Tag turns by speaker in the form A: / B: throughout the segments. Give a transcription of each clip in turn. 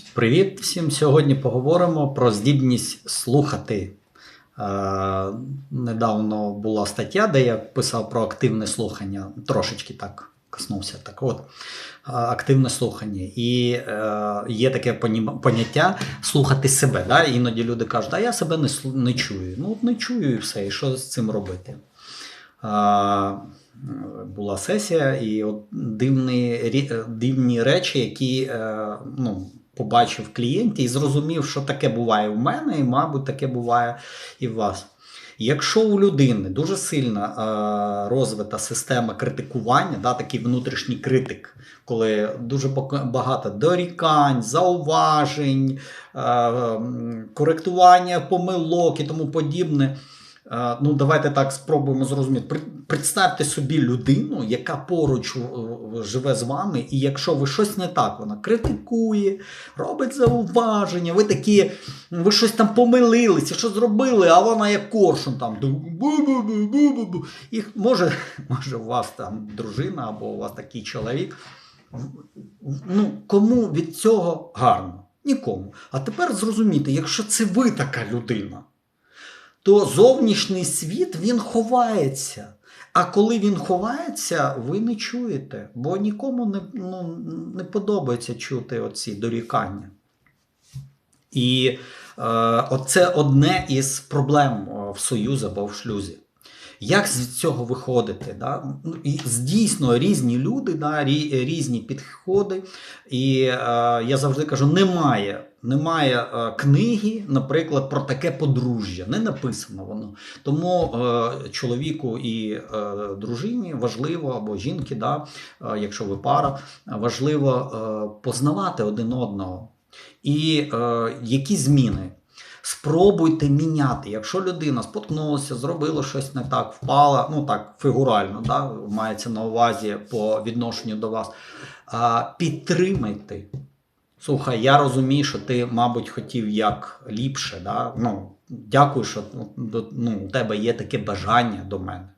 A: Привіт всім! Сьогодні поговоримо про здібність слухати. Е, недавно була стаття, де я писав про активне слухання, трошечки так коснувся. Так от, е, активне слухання. І е, є таке поняття слухати себе. Да? Іноді люди кажуть, а я себе не, не чую. Ну, не чую і все, і що з цим робити? Була сесія, і от дивні, дивні речі, які ну, побачив в клієнті і зрозумів, що таке буває в мене, і, мабуть, таке буває і в вас. Якщо у людини дуже сильна е, розвита система критикування, да, такий внутрішній критик, коли дуже багато дорікань, зауважень, е, коректування помилок і тому подібне. Ну, давайте так спробуємо зрозуміти. Представте собі людину, яка поруч е, живе з вами, і якщо ви щось не так, вона критикує, робить зауваження, ви такі, ви щось там помилилися, що зробили, а вона як коршун там. І може, може, у вас там дружина або у вас такий чоловік. Ну, кому від цього гарно? Нікому. А тепер зрозумійте, якщо це ви така людина то зовнішній світ він ховається. А коли він ховається, ви не чуєте, бо нікому не, ну, не подобається чути оці дорікання. І е, оце одне із проблем е, в союзі або в шлюзі. Як з цього виходити? Да? Ну, І дійсно різні люди, да, різні підходи. І е, я завжди кажу: немає, немає е, книги, наприклад, про таке подружжя. Не написано воно. Тому е, чоловіку і е, дружині важливо, або жінки, да, якщо ви пара, важливо познавати один одного. І які зміни. Спробуйте міняти. Якщо людина споткнулася, зробила щось не так, впала, ну так, фігурально, да, мається на увазі по відношенню до вас. Підтримайте. Слухай, я розумію, що ти, мабуть, хотів як ліпше. Да? Ну, дякую, що ну, ну, у тебе є таке бажання до мене.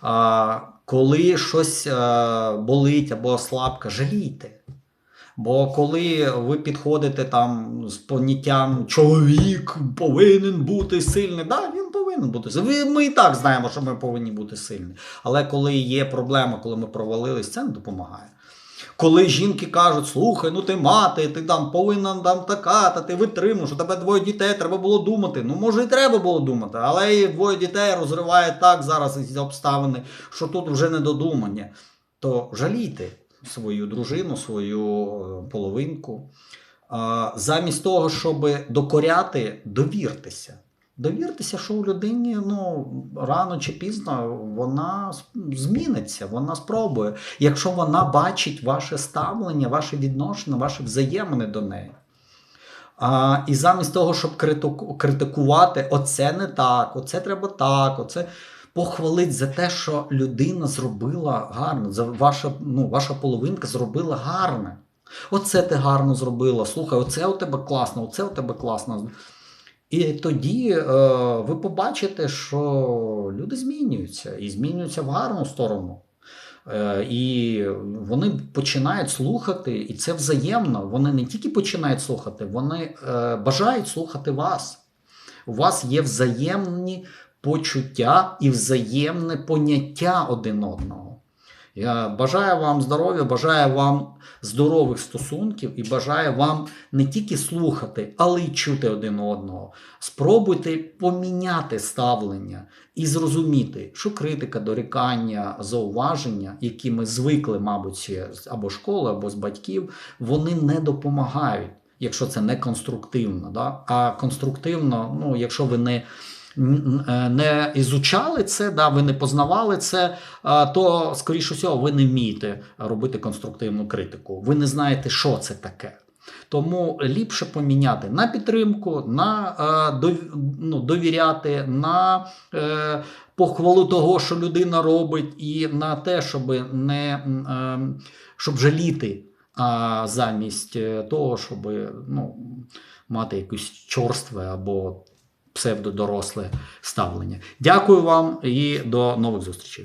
A: А, коли щось а, болить або слабка, жалійте. Бо коли ви підходите там з поняттям чоловік повинен бути сильний, да, він повинен бути сильний. Ми і так знаємо, що ми повинні бути сильні. Але коли є проблема, коли ми провалились, це не допомагає. Коли жінки кажуть, слухай, ну ти мати, ти там повинна там така, та ти витримуєш, у тебе двоє дітей, треба було думати. Ну, може, і треба було думати, але і двоє дітей розриває так зараз ці обставини, що тут вже не додумання. То жалійте свою дружину, свою е, половинку. Замість того, щоб докоряти, довіртеся. Довіртеся, що у людині ну, рано чи пізно вона зміниться, вона спробує, якщо вона бачить ваше ставлення, ваше відношення, ваші взаємини до неї. А, і замість того, щоб критику- критикувати, оце не так, оце треба так, оце похвалить за те, що людина зробила гарно, за ваша, ну, ваша половинка зробила гарне. Оце ти гарно зробила. Слухай, оце у тебе класно, оце у тебе класно. І тоді е, ви побачите, що люди змінюються і змінюються в гарну сторону. Е, і вони починають слухати, і це взаємно. Вони не тільки починають слухати, вони е, бажають слухати вас. У вас є взаємні почуття і взаємне поняття один одного. Я бажаю вам здоров'я, бажаю вам здорових стосунків і бажаю вам не тільки слухати, але й чути один одного. Спробуйте поміняти ставлення і зрозуміти, що критика, дорікання, зауваження, які ми звикли, мабуть, або школи, або з батьків, вони не допомагають, якщо це не конструктивно. Да? А конструктивно, ну, якщо ви не не ізучали це, да, ви не познавали це, то, скоріше всього, ви не вмієте робити конструктивну критику. Ви не знаєте, що це таке. Тому ліпше поміняти на підтримку, на е, ну, довіряти, на е, похвалу того, що людина робить, і на те, щоб не е, щоб жаліти, замість е, того, щоб ну, мати якесь чорстве або псевдодоросле ставлення. Дякую вам і до нових зустрічей.